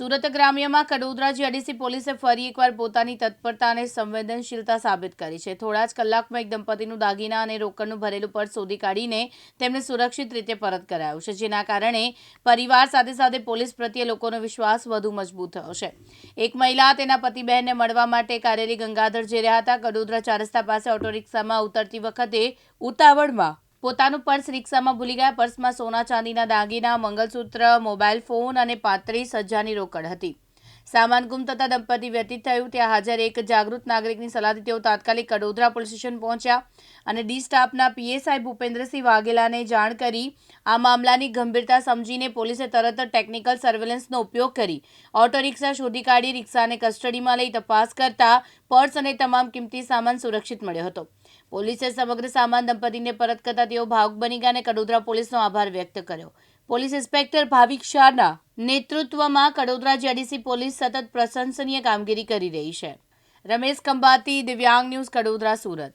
સુરત ગ્રામ્યમાં કડોદરા અડીસી પોલીસે ફરી એકવાર પોતાની તત્પરતા અને સંવેદનશીલતા સાબિત કરી છે. થોડા જ કલાકમાં એક દંપતીનું દાગીના અને રોકડનું ભરેલું પર્સ શોધી કાઢીને તેમને સુરક્ષિત રીતે પરત કરાયું છે, જેના કારણે પરિવાર સાથે સાથે પોલીસ પ્રત્યે લોકોનો વિશ્વાસ વધુ મજબૂત થયો છે. એક મહિલા તેના પતિ બહેનને મળવા માટે કારેલી ગંગાધર જઈ રહ્યા હતા. કડોદરા ચાર રસ્તા પાસે ઓટો રિક્ષામાં ઉતરતી વખતે ઉતાવળમાં પોતાનું પર્સ રિક્ષામાં ભૂલી ગયા. પર્સમાં સોના ચાંદીના દાગીના, મંગલસૂત્ર, મોબાઈલ ફોન અને પાંત્રીસ હજારની રોકડ હતી. સામાન ગુમ થતા દંપતી વ્યતીત થયું. ત્યાં હાજર એક જાગૃત નાગરિકની સલાહથી તેઓ તાત્કાલિક કડોદરા પોલીસ સ્ટેશન પહોંચ્યા અને ડી સ્ટાફના પીએસઆઈ ભૂપેન્દ્રસિંહ વાઘેલાને જાણ કરી આ મામલાની ગંભીરતા સમજીને પોલીસે તરત ટેકનિકલ સર્વેલન્સનો ઉપયોગ કરી. ઓટો રિક્ષા શોધી કાઢી રિક્ષાને કસ્ટડીમાં લઈ તપાસ કરતા પર્સ અને તમામ કિંમતી સામાન સુરક્ષિત મળ્યો હતો. પોલીસે સમગ્ર સામાન દંપતીને પરત કરતા તેઓ ભાવુક બની ગયા અને કડોદરા પોલીસનો આભાર વ્યક્ત કર્યો. પોલીસ ઇન્સ્પેક્ટર ભાવિક શાહના નેતૃત્વમાં કડોદરા જેડીસી પોલીસ સતત પ્રશંસનીય કામગીરી કરી રહી છે. રમેશ ખંભાતી, દિવ્યાંગ ન્યૂઝ, કડોદરા, સુરત.